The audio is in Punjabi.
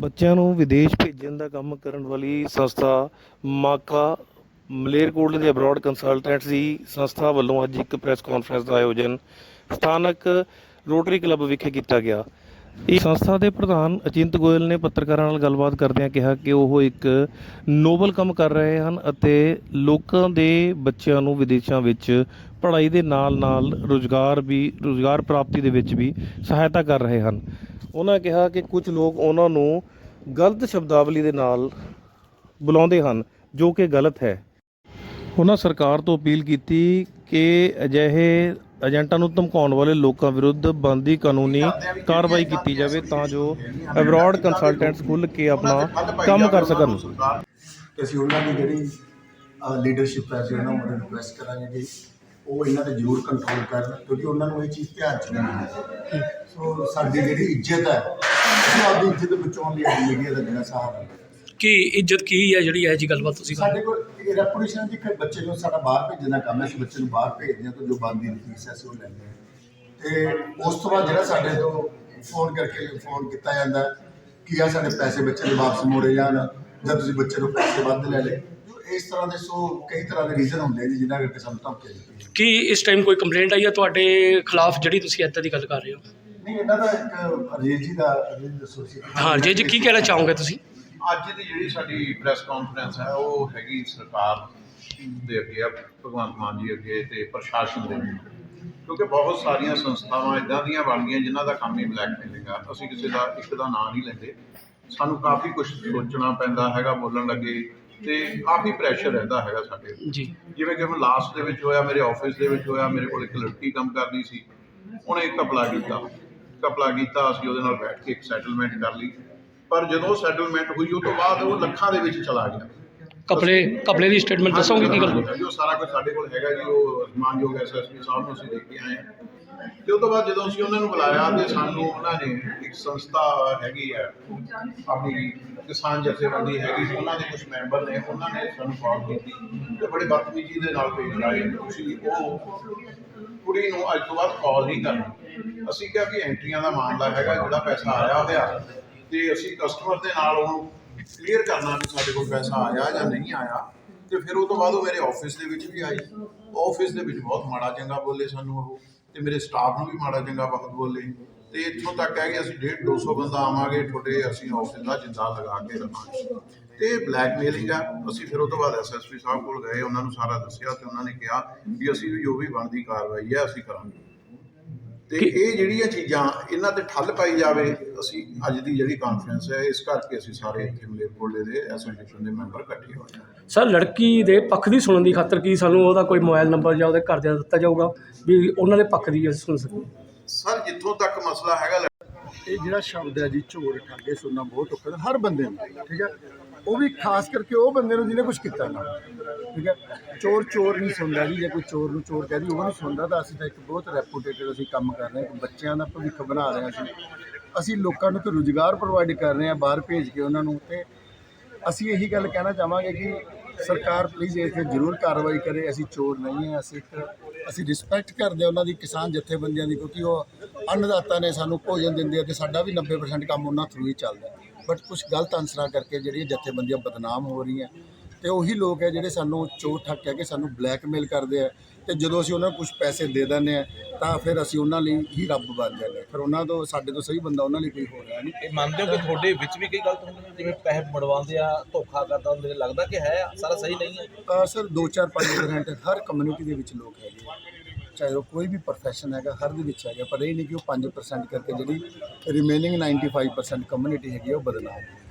ਬੱਚਿਆਂ ਨੂੰ ਵਿਦੇਸ਼ ਭੇਜਣ ਦਾ ਕੰਮ ਕਰਨ ਵਾਲੀ ਸੰਸਥਾ ਮਾਕਾ ਮਲੇਰਕੋਟਲੇ ਦੇ ਅਬਰੋਡ ਕੰਸਲਟੈਂਟਸ ਦੀ ਸੰਸਥਾ ਵੱਲੋਂ ਅੱਜ ਇੱਕ ਪ੍ਰੈਸ ਕਾਨਫਰੰਸ ਦਾ ਆਯੋਜਨ ਸਥਾਨਕ ਰੋਟਰੀ ਕਲੱਬ ਵਿਖੇ ਕੀਤਾ ਗਿਆ। ਇਹ ਸੰਸਥਾ ਦੇ ਪ੍ਰਧਾਨ ਅਚਿੰਤ ਗੋਇਲ ਨੇ ਪੱਤਰਕਾਰਾਂ ਨਾਲ ਗੱਲਬਾਤ ਕਰਦਿਆਂ ਕਿਹਾ ਕਿ ਉਹ ਇੱਕ ਨੋਬਲ ਕੰਮ ਕਰ ਰਹੇ ਹਨ ਅਤੇ ਲੋਕਾਂ ਦੇ ਬੱਚਿਆਂ ਨੂੰ ਵਿਦੇਸ਼ਾਂ ਵਿੱਚ ਪੜ੍ਹਾਈ ਦੇ ਨਾਲ-ਨਾਲ ਰੋਜ਼ਗਾਰ ਵੀ, ਰੋਜ਼ਗਾਰ ਪ੍ਰਾਪਤੀ ਦੇ ਵਿੱਚ ਵੀ ਸਹਾਇਤਾ ਕਰ ਰਹੇ ਹਨ। ਉਹਨਾਂ ਕਿਹਾ ਕਿ ਕੁਝ ਲੋਕ ਉਹਨਾਂ ਨੂੰ ਗਲਤ ਸ਼ਬਦਾਵਲੀ ਦੇ ਨਾਲ ਬੁਲਾਉਂਦੇ ਹਨ ਜੋ ਕਿ ਗਲਤ ਹੈ। ਉਹਨਾਂ ਸਰਕਾਰ ਤੋਂ ਅਪੀਲ ਕੀਤੀ ਕਿ ਅਜਿਹੇ ਏਜੰਟਾਂ ਨੂੰ ਧਮਕਾਉਣ ਵਾਲੇ ਲੋਕਾਂ ਵਿਰੁੱਧ ਬਣਦੀ ਕਾਨੂੰਨੀ ਕਾਰਵਾਈ ਕੀਤੀ ਜਾਵੇ ਤਾਂ ਜੋ ਅਬਰੋਡ ਕੰਸਲਟੈਂਟਸ ਖੁੱਲ੍ਹ ਕੇ ਆਪਣਾ ਕੰਮ ਕਰ ਸਕਣ। ਕਿ ਅਸੀਂ ਉਹਨਾਂ ਦੀ ਜਿਹੜੀ ਲੀਡਰਸ਼ਿਪ ਹੈ ਅਸੀਂ ਉਹਨਾਂ ਨੂੰ ਰਿਕੁਐਸਟ ਕਰਾਂਗੇ ਕਿ ਉਹ ਇਹਨਾਂ ਤੇ ਜ਼ਰੂਰ ਕੰਟਰੋਲ ਕਰਨ ਕਿਉਂਕਿ ਉਹਨਾਂ ਨੂੰ ਇਹ ਚੀਜ਼ ਧਿਆਨ ਚ ਨਹੀਂ ਆਉਂਦੀ ਸੋ ਸਾਡੀ ਜਿਹੜੀ ਇੱਜ਼ਤ ਹੈ ਆਪਦੀ ਇੱਜ਼ਤ ਬਚਾਉਣ ਲਈ ਅੱਜ ਮੀਡੀਆ ਦਾ ਜਿਹੜਾ ਸਹਾਰਾ ਹੈ। ਕੀ ਇੱਜ਼ਤ ਕੀ ਹੈ ਜਿਹੜੀ ਇਹ ਜੀ ਗੱਲਬਾਤ ਤੁਸੀਂ ਕਰ ਸਾਡੇ ਕੋਲ ਇਹ ਰੈਪੂਟੇਸ਼ਨ ਦੀ ਕਿ ਬੱਚੇ ਨੂੰ ਸਾਡਾ ਬਾਹਰ ਭੇਜਣ ਦਾ ਕੰਮ ਹੈ ਅਸੀਂ ਬੱਚੇ ਨੂੰ ਬਾਹਰ ਭੇਜਦੇ ਹਾਂ ਤਾਂ ਜੋ ਬਣਦੀ ਫੀਸ ਹੈ ਉਹ ਲੈਂਦੇ ਹਾਂ। ਤੇ ਉਸ ਤੋਂ ਬਾਅਦ ਜਿਹੜਾ ਸਾਡੇ ਤੋਂ ਫੋਨ ਕਰਕੇ ਫੋਨ ਕੀਤਾ ਜਾਂਦਾ ਹੈ ਕਿ ਆ ਸਾਡੇ ਪੈਸੇ ਬੱਚੇ ਦੇ ਵਾਪਸ ਮੋੜੇ ਜਾਣ ਜਾਂ ਤੁਸੀਂ ਬੱਚੇ ਨੂੰ ਪੈਸੇ ਵੱਧ ਲੈ ਲਏ। ਜੋ ਇਸ ਤਰ੍ਹਾਂ ਦੇ ਸੋ ਕਈ ਤਰ੍ਹਾਂ ਦੇ ਰੀਜ਼ਨ ਹੁੰਦੇ ਨੇ ਜਿਨ੍ਹਾਂ ਕਰਕੇ ਸਾਨੂੰ ਧਮਕੀ ਦਿੱਤੀ ਹੈ। ਕੀ ਇਸ ਟਾਈਮ ਕੋਈ ਕੰਪਲੇਂਟ ਆਈ ਹੈ ਤੁਹਾਡੇ ਖਿਲਾਫ ਜਿਹੜੀ ਤੁਸੀਂ ਇੱਦਾਂ ਦੀ ਗੱਲ ਕਰ ਰਹੇ ਹੋ? ਨਹੀਂ ਇਹਨਾਂ ਦਾ ਇੱਕ ਅਜੀਤ ਜੀ ਦਾ ਅਜੀਤ ਦੱਸੋ ਸੀ ਹਾਂ ਜੀ ਜੀ ਕੀ ਕਹਿਣਾ ਚਾਹੋਗੇ ਤੁਸੀਂ? ਅੱਜ ਦੀ ਜਿਹੜੀ ਸਾਡੀ ਪ੍ਰੈਸ ਕਾਨਫਰੰਸ ਹੈ ਉਹ ਹੈਗੀ ਸਰਕਾਰ ਦੇ ਅੱਗੇ ਆ ਭਗਵੰਤ ਮਾਨ ਜੀ ਅੱਗੇ ਤੇ ਪ੍ਰਸ਼ਾਸਨ ਦੇ ਅੱਗੇ। ਕਿਉਂਕਿ ਬਹੁਤ ਸਾਰੀਆਂ ਸੰਸਥਾਵਾਂ ਇਦਾਂ ਦੀਆਂ ਬਣ ਗਈਆਂ ਜਿਨ੍ਹਾਂ ਦਾ ਕੰਮ ਹੀ ਬਲੈਕਮੇਲਿੰਗ ਆ। ਅਸੀਂ ਕਿਸੇ ਦਾ ਇੱਕ ਦਾ ਨਾਂ ਨਹੀਂ ਲੈਂਦੇ। ਸਾਨੂੰ ਕਾਫੀ ਕੁਝ ਸੋਚਣਾ ਪੈਂਦਾ ਹੈਗਾ ਬੋਲਣ ਲੱਗੇ ਤੇ ਕਾਫੀ ਪ੍ਰੈਸ਼ਰ ਰਹਿੰਦਾ ਹੈਗਾ ਸਾਡੇ ਤੇ। ਜੀ। ਜਿਵੇਂ ਕਿ ਹੁਣ ਲਾਸਟ ਦੇ ਵਿੱਚ ਹੋਇਆ ਮੇਰੇ ਆਫਿਸ ਦੇ ਵਿੱਚ ਹੋਇਆ ਮੇਰੇ ਕੋਲ ਇੱਕ ਲੜਕੀ ਕੰਮ ਕਰਦੀ ਸੀ। ਉਹਨੇ ਇੱਕ ਕਪਲਾ ਕੀਤਾ। ਕਪਲਾ ਕੀਤਾ ਅਸੀਂ ਉਹਦੇ ਨਾਲ ਬੈਠ ਕੇ ਇੱਕ ਸੈਟਲਮੈਂਟ ਕਰ ਲਈ। ਪਰ ਜਦੋਂ ਸੈਟਲਮੈਂਟ ਹੋਈ ਉਹ ਤੋਂ ਬਾਅਦ ਉਹ ਲੱਖਾਂ ਦੇ ਵਿੱਚ ਚਲਾ ਗਿਆ। ਕਪੜੇ ਕਪੜੇ ਦੀ ਸਟੇਟਮੈਂਟ ਦੱਸੋਗੇ ਕੀ ਗੱਲ? ਉਹ ਸਾਰਾ ਕੁਝ ਸਾਡੇ ਕੋਲ ਹੈਗਾ ਜੀ ਉਹ ਮਾਨਯੋਗ ਐਸਐਸਪੀ ਸਾਹਿਬ ਨੂੰ ਅਸੀਂ ਦੇਖ ਕੇ ਆਏ ਤੇ ਉਹ ਤੋਂ ਬਾਅਦ ਜਦੋਂ ਅਸੀਂ ਉਹਨਾਂ ਨੂੰ ਬੁਲਾਇਆ ਤੇ ਸਾਨੂੰ ਉਹਨਾਂ ਨੇ ਇੱਕ ਸੰਸਥਾ ਹੈਗੀ ਹੈ ਆਪਣੀ ਕਿਸਾਨ ਜਥੇਬੰਦੀ ਹੈਗੀ ਉਹਨਾਂ ਦੇ ਕੁਝ ਮੈਂਬਰ ਨੇ ਉਹਨਾਂ ਨੇ ਸਾਨੂੰ ਕਾਲ ਕੀਤੀ ਤੇ ਬੜੇ ਬਦਤਮੀਜ਼ੀ ਦੇ ਨਾਲ ਪੇਸ਼ ਆਏ ਤੁਸੀਂ ਉਹ ਕੁੜੀ ਨੂੰ ਅੱਜ ਤੋਂ ਬਾਅਦ ਕਾਲ ਨਹੀਂ ਕਰਨੀ। ਅਸੀਂ ਕਿਹਾ ਵੀ ਐਂਟਰੀਆਂ ਦਾ ਮਾਮਲਾ ਹੈਗਾ, ਜਿਹੜਾ ਪੈਸਾ ਆਇਆ ਹੋਇਆ ਤੇ। ਅਸੀਂ ਕਸਟਮਰ ਦੇ ਨਾਲ ਉਹਨੂੰ ਕਲੀਅਰ ਕਰਨਾ ਵੀ ਸਾਡੇ ਕੋਲ ਪੈਸਾ ਆਇਆ ਜਾਂ ਨਹੀਂ ਆਇਆ। ਤੇ ਫਿਰ ਉਹ ਤੋਂ ਬਾਅਦ ਉਹ ਮੇਰੇ ਆਫਿਸ ਦੇ ਵਿੱਚ ਵੀ ਆਈ। ਆਫਿਸ ਦੇ ਵਿੱਚ ਬਹੁਤ ਮਾੜਾ ਚੰਗਾ ਬੋਲੇ ਸਾਨੂੰ ਉਹ। ਤੇ ਮੇਰੇ ਸਟਾਫ ਨੂੰ ਵੀ ਮਾੜਾ ਚੰਗਾ ਬਹੁਤ ਬੋਲੇ। ਤੇ ਇੱਥੋਂ ਤੱਕ ਹੈ ਕਿ ਅਸੀਂ 1.5 200 ਬੰਦਾ ਆਵਾਂਗੇ, ਤੁਹਾਡੇ ਅਸੀਂ ਆਫਿਸ ਦਾ ਜਿੰਦਾ ਲਗਾ ਕੇ ਰੱਖਾਂਗੇ ਤੇ ਬਲੈਕਮੇਲਿੰਗ ਆ। ਅਸੀਂ ਫਿਰ ਉਹ ਤੋਂ ਬਾਅਦ ਐਸਐਸਪੀ ਸਾਹਿਬ ਕੋਲ ਗਏ, ਉਹਨਾਂ ਨੂੰ ਸਾਰਾ ਦੱਸਿਆ ਤੇ ਉਹਨਾਂ ਨੇ ਕਿਹਾ ਵੀ ਅਸੀਂ ਵੀ ਜੋ ਵੀ ਬਣਦੀ ਕਾਰਵਾਈ ਹੈ, ਅਸੀਂ ਕਰਾਂਗੇ। ਤੇ ਇਹ ਜਿਹੜੀਆਂ ਚੀਜ਼ਾਂ ਇਹਨਾਂ ਤੇ ਠੱਲ ਪਾਈ ਜਾਵੇ ਅਸੀਂ ਅੱਜ ਦੀ ਜਿਹੜੀ ਕਾਨਫਰੰਸ ਹੈ ਇਸ ਕਰਕੇ ਅਸੀਂ ਸਾਰੇ ਇੱਥੇ ਮਲੇਰਕੋਟਲੇ ਦੇ ਐਸੋਸੀਏਸ਼ਨ ਦੇ ਮੈਂਬਰ ਇਕੱਠੇ ਹੋਏ ਹਾਂ। ਸਰ ਲੜਕੀ ਦੇ ਪੱਖ ਦੀ ਸੁਣਨ ਦੀ ਖਾਤਰ ਕੀ ਸਾਨੂੰ ਉਹਦਾ ਕੋਈ ਮੋਬਾਈਲ ਨੰਬਰ ਜਾਂ ਉਹਦੇ ਘਰ ਦਾ ਦਿੱਤਾ ਜਾਊਗਾ? ਵੀ ਉਹਨਾਂ ਦੇ ਪੱਖ ਦੀ ਅਸੀਂ ਸੁਣ ਸਕੀਏ। ਸਰ ਜਿੱਥੋਂ ਤੱਕ ਮਸਲਾ ਹੈਗਾ ਇਹ ਜਿਹੜਾ ਸ਼ਬਦ ਹੈ ਜੀ ਚੋਰ ਠਾਗੇ ਸੁਣਨਾ ਬਹੁਤ ਔਖਾ ਹਰ ਬੰਦੇ ਨੂੰ, ਠੀਕ ਹੈ? ਉਹ ਵੀ ਖਾਸ ਕਰਕੇ ਉਹ ਬੰਦੇ ਨੂੰ ਜਿਹਨੇ ਕੁਝ ਕੀਤਾ ਨਾ, ਠੀਕ ਹੈ? ਚੋਰ ਚੋਰ ਨਹੀਂ ਸੁਣਦਾ ਜੀ, ਜੇ ਕੋਈ ਚੋਰ ਨੂੰ ਚੋਰ ਕਹਦੀ ਉਹ ਨਹੀਂ ਸੁਣਦਾ ਤਾਂ ਅਸੀਂ ਤਾਂ ਇੱਕ ਬਹੁਤ ਰੈਪੂਟੇਟਡ ਅਸੀਂ ਕੰਮ ਕਰ ਰਹੇ ਹਾਂ ਬੱਚਿਆਂ ਦਾ ਭਵਿੱਖ ਬਣਾ ਰਹੇ ਹਾਂ ਅਸੀਂ। ਅਸੀਂ ਲੋਕਾਂ ਨੂੰ ਤੇ ਰੁਜ਼ਗਾਰ ਪ੍ਰੋਵਾਈਡ ਕਰ ਰਹੇ ਹਾਂ ਬਾਹਰ ਭੇਜ ਕੇ ਉਹਨਾਂ ਨੂੰ ਤੇ ਅਸੀਂ ਇਹੀ ਗੱਲ ਕਹਿਣਾ ਚਾਹਾਂਗੇ ਕਿ ਸਰਕਾਰ ਪਲੀਜ਼ ਇਹ ਤੇ ਜ਼ਰੂਰ ਕਾਰਵਾਈ ਕਰੇ, ਅਸੀਂ ਚੋਰ ਨਹੀਂ ਹਾਂ, ਅਸੀਂ ਇੱਕ, ਅਸੀਂ ਰਿਸਪੈਕਟ ਕਰਦੇ ਹਾਂ ਉਹਨਾਂ ਦੀ ਕਿਸਾਨ ਜਥੇਬੰਦੀਆਂ ਦੀ, ਕਿਉਂਕਿ ਉਹ ਅੰਨਦਾਤਾ ਨੇ ਸਾਨੂੰ ਭੋਜਨ ਦਿੰਦੇ ਆ ਤੇ ਸਾਡਾ ਵੀ 90% ਕੰਮ ਉਹਨਾਂ ਥਰੂ ਹੀ ਚੱਲਦਾ ਬਟ ਕੁਝ ਗਲਤ ਅਨਸਰਾਂ ਕਰਕੇ ਜਿਹੜੀਆਂ ਜਥੇਬੰਦੀਆਂ ਬਦਨਾਮ ਹੋ ਰਹੀਆਂ ਤੇ ਉਹੀ ਲੋਕ ਹੈ ਜਿਹੜੇ ਸਾਨੂੰ ਚੋਰ ਠੱਗ ਕਹਿ ਕੇ ਸਾਨੂੰ ਬਲੈਕਮੇਲ ਕਰਦੇ ਆ ਤੇ ਜਦੋਂ ਅਸੀਂ ਉਹਨਾਂ ਨੂੰ ਕੁਝ ਪੈਸੇ ਦੇ ਦਿੰਦੇ ਆ ਤਾਂ ਫਿਰ ਅਸੀਂ ਉਹਨਾਂ ਲਈ ਹੀ ਰੱਬ ਬਣ ਜਾਂਦੇ। ਫਿਰ ਉਹਨਾਂ ਤੋਂ ਸਾਡੇ ਤੋਂ ਸਹੀ ਬੰਦਾ ਉਹਨਾਂ ਲਈ ਕੋਈ ਹੋ ਰਿਹਾ ਨਹੀਂ ਇਹ ਮੰਨਦੇ ਹੋ ਕਿ ਤੁਹਾਡੇ ਵਿੱਚ ਵੀ ਕਈ ਗਲਤ ਹੁੰਦੇ ਨੇ? ਜਿਵੇਂ ਪੈਸੇ ਮੜਵਾਉਂਦੇ ਆ ਧੋਖਾ ਕਰਦਾ ਹੁੰਦੇ ਲੱਗਦਾ ਕਿ ਹੈ ਸਾਰਾ ਸਹੀ ਨਹੀਂ ਹੈ। ਸਰ 2-4-5% ਹਰ ਕਮਿਊਨਿਟੀ ਦੇ ਵਿੱਚ ਲੋਕ ਹੈਗੇ ਆ। ਚਾਹੇ ਉਹ ਕੋਈ ਵੀ profession ਹੈਗਾ ਹਰ ਦੇ ਵਿੱਚ ਹੈਗਾ ਪਰ ਇਹ ਨਹੀਂ ਕਿ ਉਹ 5% ਕਰਕੇ ਜਿਹੜੀ ਰਿਮੇਨਿੰਗ 95% ਕਮਿਊਨਿਟੀ ਹੈਗੀ ਆ, ਉਹ ਬਦਨਾਮ ਹੈ